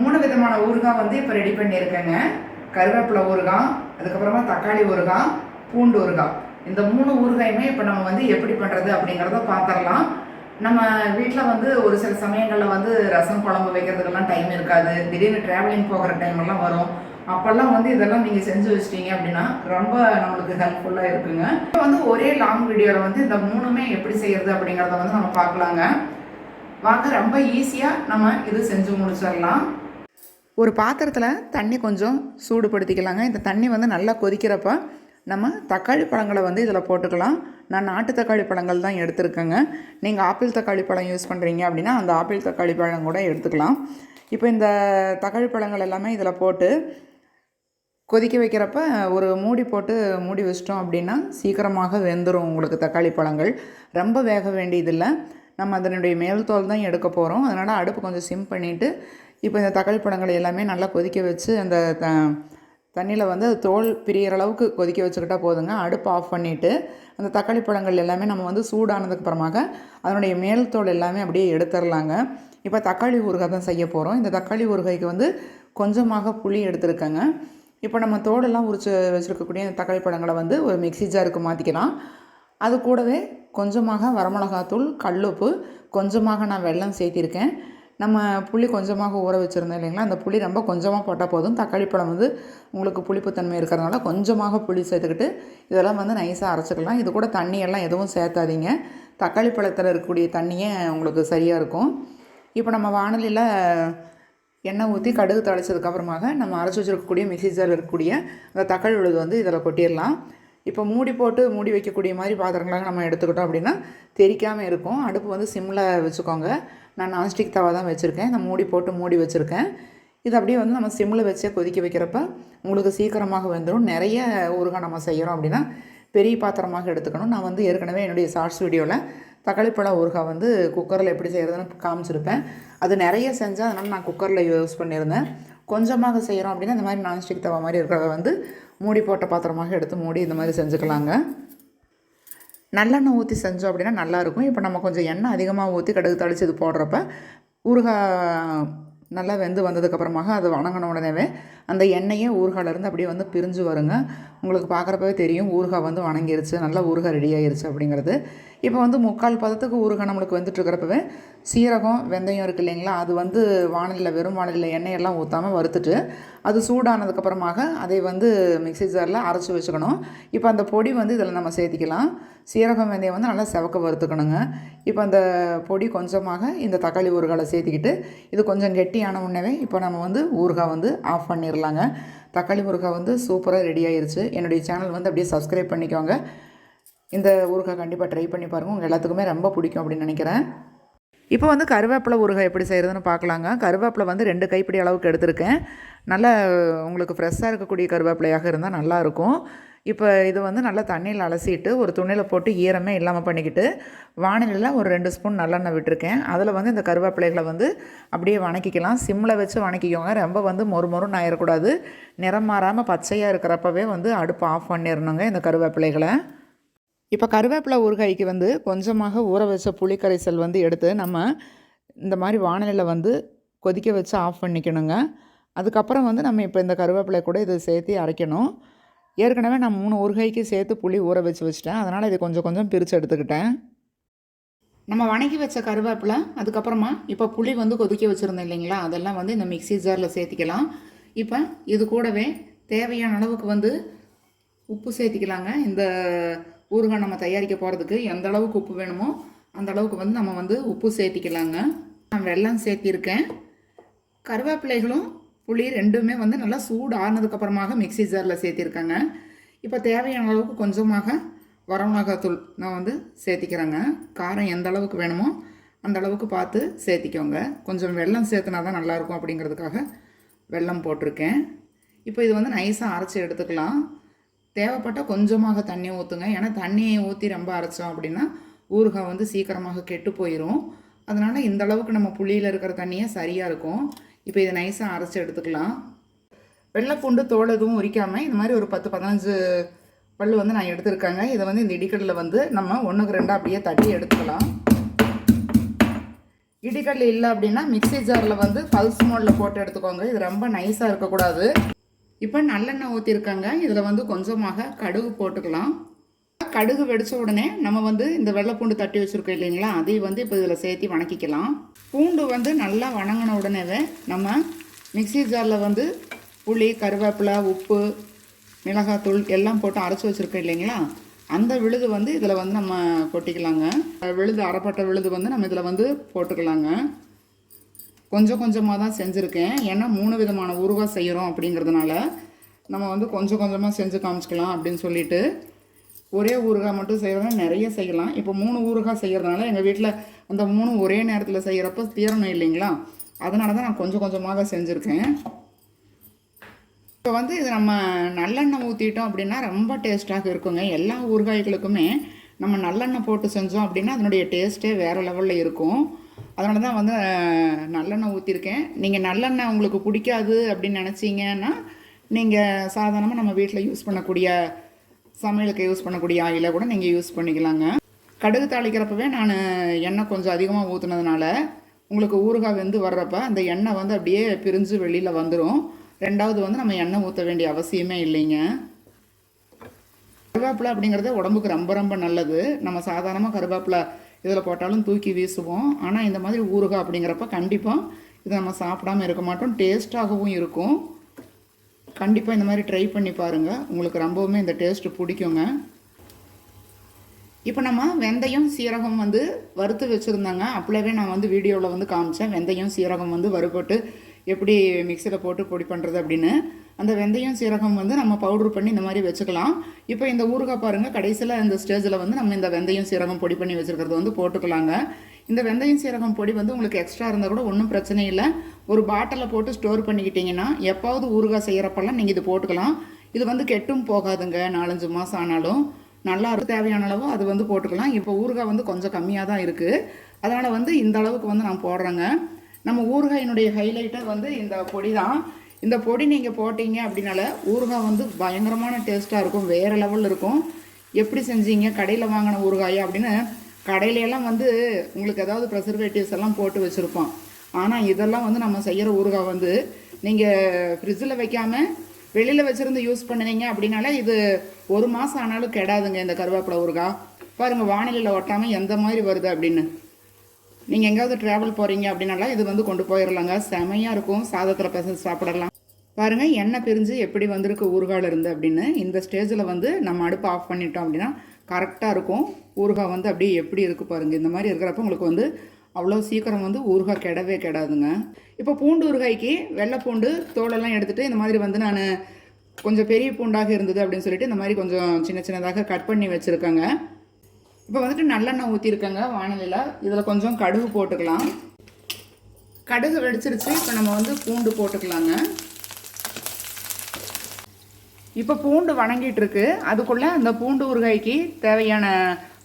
மூணு விதமான ஊறுகாய் வந்து இப்போ ரெடி பண்ணியிருக்கேங்க. கருவேப்பிலை ஊறுகாய் அதுக்கப்புறமா தக்காளி ஊறுகாய் பூண்டு ஊறுகாய். இந்த மூணு ஊறுகாயுமே இப்போ நம்ம வந்து எப்படி பண்ணுறது அப்படிங்கிறத பார்த்துடலாம் நம்ம வீட்டில் வந்து ஒரு சில சமயங்களில் வந்து ரசம் குழம்பு வைக்கிறதுக்கெல்லாம் டைம் இருக்காது. திடீர்னு ட்ராவலிங் போகிற டைமெல்லாம் வரும். அப்போல்லாம் வந்து இதெல்லாம் நீங்கள் செஞ்சு வச்சிட்டீங்க அப்படின்னா ரொம்ப நம்மளுக்கு ஹெல்ப்ஃபுல்லாக இருக்குங்க. இப்போ வந்து ஒரே லாங் வீடியோவில் வந்து இந்த மூணுமே எப்படி செய்கிறது அப்படிங்கிறத வந்து நம்ம பார்க்கலாங்க. வாங்க ரொம்ப ஈஸியாக நம்ம இது செஞ்சு முடிச்சிடலாம். ஒரு பாத்திரத்தில் தண்ணி கொஞ்சம் சூடுபடுத்திக்கலாங்க. இந்த தண்ணி வந்து நல்லா கொதிக்கிறப்ப நம்ம தக்காளி பழங்களை வந்து இதில் போட்டுக்கலாம். நான் நாட்டு தக்காளி பழங்கள் தான் எடுத்திருக்கேங்க. நீங்கள் ஆப்பிள் தக்காளி பழம் யூஸ் பண்ணுறீங்க அப்படின்னா அந்த ஆப்பிள் தக்காளி பழம் கூட எடுத்துக்கலாம். இப்போ இந்த தக்காளி பழங்கள் எல்லாமே இதில் போட்டு கொதிக்க வைக்கிறப்ப ஒரு மூடி போட்டு மூடி வச்சிட்டோம் அப்படின்னா சீக்கிரமாக வெந்துடும் உங்களுக்கு தக்காளி பழங்கள். ரொம்ப வேக வேண்டியதில்லை. நம்ம அதனுடைய மேல் தோல் தான் எடுக்க போகிறோம் அதனால் அடுப்பு கொஞ்சம் சிம் பண்ணிவிட்டு இப்போ இந்த தக்காளி பழங்களை எல்லாமே நல்லா கொதிக்க வச்சு அந்த த தண்ணியில் வந்து அது தோல் பிரியிற அளவுக்கு கொதிக்க வச்சுக்கிட்டால் போதுங்க. அடுப்பு ஆஃப் பண்ணிவிட்டு அந்த தக்காளி பழங்கள் எல்லாமே நம்ம வந்து சூடானதுக்கு அப்புறமாக அதனுடைய மேல் தோல் எல்லாமே அப்படியே எடுத்துடலாங்க இப்போ தக்காளி ஊறுகாய் தான் செய்ய போகிறோம் இந்த தக்காளி ஊறுகாய்க்கு வந்து கொஞ்சமாக புளி எடுத்துருக்கேங்க. இப்போ நம்ம தோலெல்லாம் உரிச்சு வச்சுருக்கக்கூடிய அந்த தக்காளி பழங்களை வந்து ஒரு மிக்சி ஜாருக்கு மாற்றிக்கலாம் அது கூடவே கொஞ்சமாக வரமிளகாத்தூள் கல்லுப்பு கொஞ்சமாக நான் வெல்லம் சேர்த்திருக்கேன். நம்ம புளி கொஞ்சமாக ஊற வச்சுருந்தோம் இல்லைங்களா? அந்த புளி ரொம்ப கொஞ்சமாக போட்டால் போதும். தக்காளி பழம் வந்து உங்களுக்கு புளிப்புத்தன்மை இருக்கிறதுனால கொஞ்சமாக புளி சேர்த்துக்கிட்டு இதெல்லாம் வந்து நைஸாக அரைச்சிக்கலாம். இது கூட தண்ணியெல்லாம் எதுவும் சேர்த்தாதீங்க தக்காளி பழத்தில் இருக்கக்கூடிய தண்ணியே உங்களுக்கு சரியாக இருக்கும். இப்போ நம்ம வானலியில் எண்ணெய் ஊற்றி கடுகு தழைச்சதுக்கப்புறமாக நம்ம அரைச்சி வச்சுருக்கக்கூடிய மிக்ஸி ஜாரில் இருக்கக்கூடிய அந்த தக்காளி விழுது வந்து இதில் கொட்டிடலாம். இப்போ மூடி போட்டு மூடி வைக்கக்கூடிய மாதிரி பாத்திரங்களாக நம்ம எடுத்துக்கிட்டோம் அப்படின்னா தெரிக்காமல் இருக்கும். அடுப்பு வந்து சிம்மில் வச்சுக்கோங்க. நான் நான்ஸ்டிக் தவா தான் வச்சுருக்கேன். இந்த மூடி போட்டு மூடி வச்சுருக்கேன். இது அப்படியே வந்து நம்ம சிம்மில் வச்சே கொதிக்க வைக்கிறப்ப உங்களுக்கு சீக்கிரமாக வந்துடும் நிறைய ஊறுகாய் நம்ம செய்கிறோம் அப்படின்னா பெரிய பாத்திரமாக எடுத்துக்கணும். நான் வந்து ஏற்கனவே என்னுடைய ஷார்ட்ஸ் வீடியோவில் தக்காளி பழ ஊறுகாய் வந்து குக்கரில் எப்படி செய்கிறதுன்னு காமிச்சிருப்பேன். அது நிறைய செஞ்சால் அதனால் நான் குக்கரில் யூஸ் பண்ணியிருந்தேன். கொஞ்சமாக செய்கிறோம் அப்படின்னா இந்த மாதிரி நான்ஸ்டிக் தவா மாதிரி இருக்கிறத வந்து மூடி போட்ட பாத்திரமாக எடுத்து மூடி இந்த மாதிரி செஞ்சுக்கலாங்க. நல்லெண்ணெய் ஊற்றி செஞ்சோம் அப்படின்னா நல்லாயிருக்கும். இப்போ நம்ம கொஞ்சம் எண்ணெய் அதிகமாக ஊற்றி கடுகு தாளித்து இது போடுறப்ப ஊறுகாய் நல்லா வெந்து வந்ததுக்கப்புறமாக அது வணங்கின உடனேவே அந்த எண்ணெயே ஊறுகாயிலேருந்து அப்படியே வந்து பிரிஞ்சு வருங்க. உங்களுக்கு பார்க்குறப்பவே தெரியும் ஊறுகாய் வந்து வணங்கிருச்சு நல்லா ஊறுகாய் ரெடி ஆயிருச்சு அப்படிங்கிறது. இப்போ வந்து முக்கால் பதத்துக்கு ஊறுகாய் நம்மளுக்கு வந்துட்டு இருக்கிறப்பவே சீரகம் வெந்தயம் இருக்குது இல்லைங்களா? அது வந்து வானலில் வெறும் வானலில் எண்ணெயெல்லாம் ஊற்றாமல் வறுத்துட்டு அது சூடானதுக்கப்புறமாக அதை வந்து மிக்ஸி ஜாரில் அரைச்சி வச்சுக்கணும். இப்போ அந்த பொடி வந்து இதில் நம்ம சேர்த்திக்கலாம். சீரகம் வெந்தயம் வந்து நல்லா செவக்க வறுத்துக்கணுங்க. இப்போ அந்த பொடி கொஞ்சமாக இந்த தக்காளி ஊறுகாலை சேர்த்திக்கிட்டு இது கொஞ்சம் கெட்டியான உடனே இப்போ நம்ம வந்து ஊறுகாய் வந்து ஆஃப் பண்ணிடலாங்க தக்காளி ஊறுகாய் வந்து சூப்பராக ரெடி ஆயிருச்சு. என்னுடைய சேனல் வந்து அப்படியே சப்ஸ்கிரைப் பண்ணிக்கோங்க. இந்த ஊறுகாய் கண்டிப்பாக ட்ரை பண்ணி பாருங்கள் உங்கள் எல்லாத்துக்குமே ரொம்ப பிடிக்கும் அப்படின்னு நினைக்கிறேன். இப்போ வந்து கருவேப்பிலை ஊறுகாய் எப்படி செய்கிறதுன்னு பார்க்கலாங்க. கருவேப்பிலை வந்து ரெண்டு கைப்பிடி அளவுக்கு எடுத்திருக்கேன். நல்லா உங்களுக்கு ஃப்ரெஷ்ஷாக இருக்கக்கூடிய கருவேப்பிலையாக இருந்தால் நல்லாயிருக்கும் இப்போ இது வந்து நல்லா தண்ணியில் அலசிட்டு ஒரு துணியில் போட்டு ஈரமே இல்லாமல் பண்ணிக்கிட்டு வானிலையில் ஒரு ரெண்டு ஸ்பூன் நல்லெண்ணெய் விட்டுருக்கேன். அதில் வந்து இந்த கருவேப்பிலைகளை வந்து அப்படியே வணக்கிக்கலாம். சிம்மில் வச்சு வணக்கிக்கோங்க. ரொம்ப வந்து மொறு மொறுன்னு ஆயிடக்கூடாது நிறம் மாறாமல் பச்சையாக இருக்கிறப்பவே வந்து அடுப்பு ஆஃப் பண்ணிடணுங்க இந்த கருவேப்பிலைகளை. இப்போ கருவேப்பிலை ஊறுகாய்க்கு வந்து கொஞ்சமாக ஊற வச்ச புளிக்கரைசல் வந்து எடுத்து நம்ம இந்த மாதிரி வானிலையில் வந்து கொதிக்க வச்சு ஆஃப் பண்ணிக்கணுங்க. அதுக்கப்புறம் வந்து நம்ம இப்போ இந்த கருவேப்பிலை கூட இதை சேர்த்து அரைக்கணும். ஏற்கனவே நான் மூணு ஊறுகாய்க்கு சேர்த்து புளி ஊற வச்சு வச்சுட்டேன். அதனால் இதை கொஞ்சம் கொஞ்சம் பிரித்து எடுத்துக்கிட்டேன். நம்ம வணக்கி வச்ச கருவேப்பிலை அதுக்கப்புறமா இப்போ புளி வந்து கொதிக்க வச்சுருந்தோம் இல்லைங்களா? அதெல்லாம் வந்து இந்த மிக்ஸி ஜாரில் சேர்த்திக்கலாம். இப்போ இது கூடவே தேவையான அளவுக்கு வந்து உப்பு சேர்த்திக்கலாங்க. இந்த ஊறுகாய் நம்ம தயாரிக்க போகிறதுக்கு எந்த அளவுக்கு உப்பு வேணுமோ அந்த அளவுக்கு வந்து நம்ம வந்து உப்பு சேர்த்திக்கலாங்க. நான் வெல்லம் சேர்த்திருக்கேன். கருவேப்பிலைகளும் புளி ரெண்டுமே வந்து நல்லா சூடு ஆறுனதுக்கப்புறமாக மிக்ஸி ஜாரில் சேர்த்திருக்கேங்க. இப்போ தேவையான அளவுக்கு கொஞ்சமாக வரமிளகாத்தூள் நான் வந்து சேர்த்திக்கிறேங்க. காரம் எந்த அளவுக்கு வேணுமோ அந்த அளவுக்கு பார்த்து சேர்த்திக்கோங்க. கொஞ்சம் வெல்லம் சேர்த்துனா தான் நல்லாயிருக்கும் அப்படிங்கிறதுக்காக வெல்லம் போட்டிருக்கேன். இப்போ இது வந்து நைஸாக அரைச்சி எடுத்துக்கலாம். தேவைப்பட்டால் கொஞ்சமாக தண்ணி ஊற்றுங்க ஏன்னா தண்ணியை ஊற்றி ரொம்ப அரைச்சோம் அப்படின்னா ஊறுகாய் வந்து சீக்கிரமாக கெட்டு போயிடும் அதனால் இந்த அளவுக்கு நம்ம புளியில் இருக்கிற தண்ணியே சரியாக இருக்கும். இப்போ இதை நைஸாக அரைச்சி எடுத்துக்கலாம். வெள்ளைப்பூண்டு தோல் எதுவும் உரிக்காமல் இந்த மாதிரி ஒரு பத்து பதினஞ்சு பல் வந்து நான் எடுத்துருக்கேங்க. இதை வந்து இந்த இடிக்கடலில் வந்து நம்ம ஒன்றுக்கு ரெண்டாக அப்படியே தட்டி எடுத்துக்கலாம். இடிக்கல் இல்லை அப்படின்னா மிக்ஸி ஜாரில் வந்து பல்ஸ் மோடில் போட்டு எடுத்துக்கோங்க. இது ரொம்ப நைஸாக இருக்கக்கூடாது. இப்போ நல்லெண்ணெய் ஊற்றிருக்காங்க இதில் வந்து கொஞ்சமாக கடுகு போட்டுக்கலாம். கடுகு வெடிச்ச உடனே நம்ம வந்து இந்த வெள்ளைப்பூண்டு தட்டி வச்சுருக்கோம் இல்லைங்களா? அதையும் வந்து இப்போ இதில் சேர்த்து வணக்கிக்கலாம். பூண்டு வந்து நல்லா வணங்கின உடனேவே நம்ம மிக்ஸி ஜாரில் வந்து புளி கருவேப்பிலை உப்பு மிளகாத்தூள் எல்லாம் போட்டு அரைச்சி வச்சுருக்கோம் இல்லைங்களா? அந்த விழுது வந்து இதில் வந்து நம்ம கொட்டிக்கலாங்க. விழுது அரைப்பட்ட விழுது வந்து நம்ம இதில் வந்து போட்டுக்கலாங்க. கொஞ்சம் கொஞ்சமாக தான் செஞ்சுருக்கேன். ஏன்னா மூணு விதமான ஊறுகாய் செய்கிறோம் அப்படிங்கிறதுனால நம்ம வந்து கொஞ்சம் கொஞ்சமாக செஞ்சு காமிச்சிக்கலாம் அப்படின்னு சொல்லிட்டு ஒரே ஊறுகாய் மட்டும் செய்கிறதா நிறைய செய்யலாம். இப்போ மூணு ஊறுகாய் செய்கிறதுனால எங்கள் வீட்டில் அந்த மூணு ஒரே நேரத்தில் செய்கிறப்ப தீரணும் இல்லைங்களா? அதனால தான் நான் கொஞ்சம் கொஞ்சமாக செஞ்சுருக்கேன். இப்போ வந்து இது நம்ம நல்லெண்ணெய் ஊற்றிட்டோம் அப்படின்னா ரொம்ப டேஸ்ட்டாக இருக்குங்க. எல்லா ஊறுகாய்களுக்குமே நம்ம நல்லெண்ணெய் போட்டு செஞ்சோம் அப்படின்னா அதனுடைய டேஸ்ட்டே வேறு லெவலில் இருக்கும். அதனால தான் வந்து நல்லெண்ணெய் ஊற்றிருக்கேன் நீங்கள் நல்லெண்ணெய் உங்களுக்கு பிடிக்காது அப்படின்னு நினச்சிங்கன்னா நீங்கள் சாதாரணமாக நம்ம வீட்டில் யூஸ் பண்ணக்கூடிய சமையலுக்கு யூஸ் பண்ணக்கூடிய ஆயிலை கூட நீங்கள் யூஸ் பண்ணிக்கலாங்க. கடுகு தாளிக்கிறப்பவே நான் எண்ணெய் கொஞ்சம் அதிகமாக ஊற்றுனதுனால உங்களுக்கு ஊறுகாய் வெந்து வர்றப்ப அந்த எண்ணெய் வந்து அப்படியே பிரிஞ்சு வெளியில் வந்துடும் ரெண்டாவது வந்து நம்ம எண்ணெய் ஊற்ற வேண்டிய அவசியமே இல்லைங்க. கருவேப்பிலை அப்படிங்கிறது உடம்புக்கு ரொம்ப ரொம்ப நல்லது. நம்ம சாதாரணமாக கருவேப்பிலை இதில் போட்டாலும் தூக்கி வீசுவோம். ஆனால் இந்த மாதிரி ஊறுகாய் அப்படிங்கிறப்ப கண்டிப்பாக இதை நம்ம சாப்பிடாம இருக்க மாட்டோம். டேஸ்ட்டாகவும் இருக்கும். கண்டிப்பாக இந்த மாதிரி ட்ரை பண்ணி பாருங்கள் உங்களுக்கு ரொம்பவுமே இந்த டேஸ்ட்டு பிடிக்குங்க. இப்போ நம்ம வெந்தயம் சீரகம் வந்து வறுத்து வச்சுருந்தாங்க. அப்பளவே நான் வந்து வீடியோவில் வந்து காமிச்சேன். வெந்தயம் சீரகம் வந்து வறுபட்டு எப்படி மிக்சியில் போட்டு பொடி பண்ணுறது அப்படின்னு. அந்த வெந்தயம் சீரகம் வந்து நம்ம பவுட்ரு பண்ணி இந்த மாதிரி வச்சுக்கலாம். இப்போ இந்த ஊறுகாய் பாருங்கள் கடைசியில் இந்த ஸ்டேஜில் வந்து நம்ம இந்த வெந்தயம் சீரகம் பொடி பண்ணி வச்சுருக்கிறது வந்து போட்டுக்கலாங்க. இந்த வெந்தயம் சீரகம் பொடி வந்து உங்களுக்கு எக்ஸ்ட்ரா இருந்தால் கூட ஒன்றும் பிரச்சனை இல்லை. ஒரு பாட்டிலில் போட்டு ஸ்டோர் பண்ணிக்கிட்டிங்கன்னா எப்பாவது ஊறுகாய் செய்கிறப்பெல்லாம் நீங்கள் இது போட்டுக்கலாம். இது வந்து கெட்டும் போகாதுங்க நாலஞ்சு மாதம் ஆனாலும். நல்லா இருக்கு தேவையான அளவு அது வந்து போட்டுக்கலாம். இப்போ ஊறுகாய் வந்து கொஞ்சம் கம்மியாக தான் இருக்குது அதனால் வந்து இந்த அளவுக்கு வந்து நான் போடுறேங்க. நம்ம ஊறுகாயினுடைய ஹைலைட்டே வந்து இந்த பொடி தான். இந்த பொடி நீங்கள் போட்டீங்க அப்படின்னால ஊறுகாய் வந்து பயங்கரமான டேஸ்ட்டாக இருக்கும் வேறு லெவலில் இருக்கும். எப்படி செஞ்சீங்க? கடையில் வாங்கின ஊறுகாயா அப்படின்னு கடையிலெல்லாம் வந்து உங்களுக்கு ஏதாவது ப்ரெசர்வேட்டிவ்ஸ் எல்லாம் போட்டு வச்சுருப்போம். ஆனால் இதெல்லாம் வந்து நம்ம செய்கிற ஊறுகாய் வந்து நீங்கள் ஃப்ரிட்ஜில் வைக்காமல் வெளியில் வச்சுருந்து யூஸ் பண்ணுவீங்க அப்படின்னாலே இது ஒரு மாதம் ஆனாலும் கெடாதுங்க இந்த கருவேப்பிலை ஊறுகாய். பாருங்கள் வானிலையில் ஒட்டாமல் எந்த மாதிரி வருது அப்படின்னு. நீங்கள் எங்கேயாவது ட்ராவல் போகிறீங்க அப்படின்னாலாம் இது வந்து கொண்டு போயிடலாங்க செமையாக இருக்கும். சாதத்தில் பசங்க சாப்பிடலாம். பாருங்கள் எண்ணெய் பிரிஞ்சு எப்படி வந்திருக்கு ஊறுகாயில் இருந்து அப்படின்னு. இந்த ஸ்டேஜில் வந்து நம்ம அடுப்பு ஆஃப் பண்ணிட்டோம் அப்படின்னா கரெக்டாக இருக்கும். ஊறுகாய் வந்து அப்படியே எப்படி இருக்குது பாருங்கள் இந்த மாதிரி இருக்கிறப்ப உங்களுக்கு வந்து அவ்வளோ சீக்கிரம் வந்து ஊறுகாய் கெடவே கெடாதுங்க. இப்போ பூண்டு ஊறுகாய்க்கு வெள்ளை பூண்டு தோலெல்லாம் எடுத்துகிட்டு இந்த மாதிரி வந்து நான் கொஞ்சம் பெரிய பூண்டாக இருந்தது அப்படின்னு சொல்லிட்டு இந்த மாதிரி கொஞ்சம் சின்ன சின்னதாக கட் பண்ணி வச்சுருக்கேங்க. இப்போ வந்துட்டு நல்லெண்ணெய் ஊற்றிருக்கேங்க வானிலையில். இதில் கொஞ்சம் கடுகு போட்டுக்கலாம். கடுகு வெடிச்சிருச்சு. இப்போ நம்ம வந்து பூண்டு போட்டுக்கலாங்க. இப்போ பூண்டு வணங்கிட்டு இருக்கு. அதுக்குள்ளே அந்த பூண்டு ஊறுகாய்க்கு தேவையான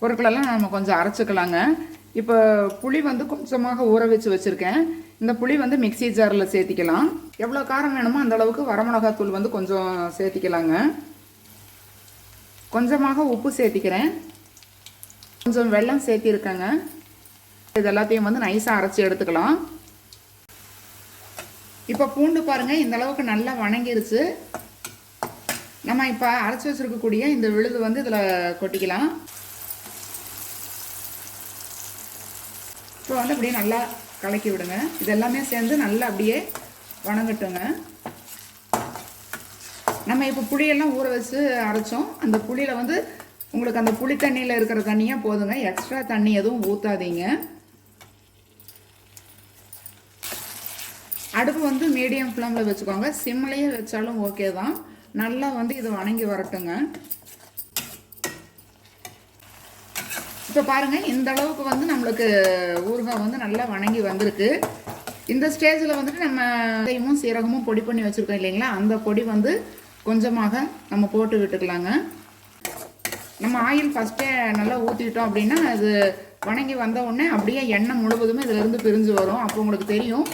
பொருட்களெல்லாம் நம்ம கொஞ்சம் அரைச்சிக்கலாங்க. இப்போ புளி வந்து கொஞ்சமாக ஊற வச்சு வச்சுருக்கேன். இந்த புளி வந்து மிக்ஸி ஜாரில் சேர்த்திக்கலாம். எவ்வளோ காரம் வேணுமோ அந்த அளவுக்கு வரமிளகாத்தூள் வந்து கொஞ்சம் சேர்த்திக்கலாங்க. கொஞ்சமாக உப்பு சேர்த்திக்கிறேன். கொஞ்சம் வெல்லம் சேர்த்திருக்கேங்க. இது எல்லாத்தையும் வந்து நைஸாக அரைச்சி எடுத்துக்கலாம். இப்போ பூண்டு பாருங்கள் இந்த அளவுக்கு நல்லா வணங்கிருச்சு. நம்ம இப்போ அரைச்சி வச்சிருக்கக்கூடிய இந்த விழுது வந்து இதில் கொட்டிக்கலாம். இப்போ வந்து அப்படியே நல்லா கலக்கி விடுங்க. இது எல்லாமே சேர்ந்து நல்லா அப்படியே வணங்கட்டுங்க. நம்ம இப்போ புளியெல்லாம் ஊற வச்சு அரைச்சோம். அந்த புளியில் வந்து உங்களுக்கு அந்த புளி தண்ணியில் இருக்கிற தண்ணியாக போதுங்க. எக்ஸ்ட்ரா தண்ணி எதுவும் ஊற்றாதீங்க அடுப்பு வந்து மீடியம் ஃப்ளேமில் வச்சுக்கோங்க. சிம்லேயே வச்சாலும் ஓகே தான். நல்லா வந்து இது வணங்கி வரட்டுங்க. இப்போ பாருங்கள் இந்த அளவுக்கு வந்து நம்மளுக்கு ஊறுகாய் வந்து நல்லா வணங்கி வந்திருக்கு. இந்த ஸ்டேஜில் வந்துட்டு நம்ம வெந்தயமும் சீரகமும் பொடி பண்ணி வச்சுருக்கோம் இல்லைங்களா? அந்த பொடி வந்து கொஞ்சமாக நம்ம போட்டு விட்டுக்கலாங்க. நம்ம ஆயில் ஃபஸ்ட்டே நல்லா ஊற்றிட்டோம் அப்படின்னா அது வணங்கி வந்த உடனே அப்படியே எண்ணெய் முழுவதுமே இதிலேருந்து பிரிஞ்சு வரும். அப்போ உங்களுக்கு தெரியும்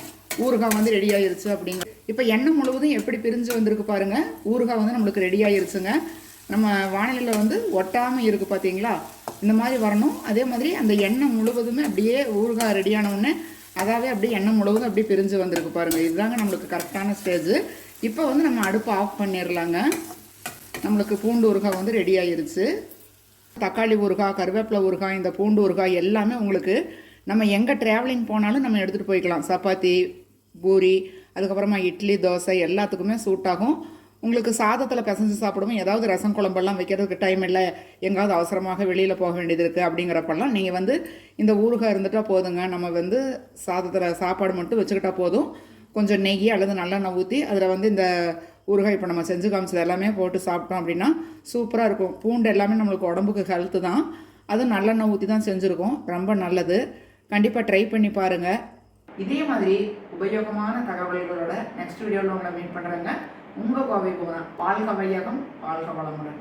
ஊறுகாய் வந்து ரெடி ஆகிருச்சு அப்படிங்க இப்போ எண்ணெய் முழுவதும் எப்படி பிரிஞ்சு வந்திருக்கு பாருங்க. ஊறுகாய் வந்து நம்மளுக்கு ரெடி ஆயிருச்சுங்க. நம்ம வானிலையில் வந்து ஒட்டாமல் இருக்குது பார்த்தீங்களா இந்த மாதிரி வரணும். அதே மாதிரி அந்த எண்ணெய் முழுவதுமே அப்படியே ஊறுகாய் ரெடியானவுடனே அதாவே அப்படியே எண்ணெய் முழுவதும் அப்படியே பிரிஞ்சு வந்திருக்கு பாருங்கள் இதுதாங்க நம்மளுக்கு கரெக்டான ஸ்டேஜ் இப்போ வந்து நம்ம அடுப்பு ஆஃப் பண்ணிடலாங்க நம்மளுக்கு பூண்டு ஊறுகாய் வந்து ரெடி ஆயிருச்சு. தக்காளி ஊறுகாய் கருவேப்பிலை ஊறுகாய் இந்த பூண்டு ஊறுகாய் எல்லாமே உங்களுக்கு நம்ம எங்கே ட்ராவலிங் போனாலும் நம்ம எடுத்துகிட்டு போய்க்கலாம். சப்பாத்தி பூரி அதுக்கப்புறமா இட்லி தோசை எல்லாத்துக்குமே சூட் ஆகும். உங்களுக்கு சாதத்தில் பிசைஞ்சு சாப்பிடுவோம் ஏதாவது ரசம் குழம்பெல்லாம் வைக்கிறதுக்கு டைம் இல்லை. எங்காவது அவசரமாக வெளியில் போக வேண்டியது இருக்குது அப்படிங்கிறப்பெல்லாம் நீங்கள் வந்து இந்த ஊறுகாய் இருந்துட்டால் போதுங்க. நம்ம வந்து சாதத்தில் சாப்பாடு மட்டும் வச்சுக்கிட்டா போதும். கொஞ்சம் நெய் அல்லது நல்லெண்ணெய் ஊற்றி அதில் வந்து இந்த ஊறுகாய் இப்போ நம்ம செஞ்சு காமிச்சது எல்லாமே போட்டு சாப்பிட்டோம் அப்படின்னா சூப்பராக இருக்கும். பூண்டு எல்லாமே நம்மளுக்கு உடம்புக்கு ஹெல்த்து தான். அதுவும் நல்லெண்ணெய் ஊற்றி தான் செஞ்சுருக்கோம். ரொம்ப நல்லது. கண்டிப்பாக ட்ரை பண்ணி பாருங்கள் இதே மாதிரி உபயோகமான தகவல்களோட நெக்ஸ்ட் வீடியோவில் உங்களை மீட் பண்ணுறேங்க உங்கள் கோவை போகிறேன் பால்க வையகம் பால்க வளமுடன்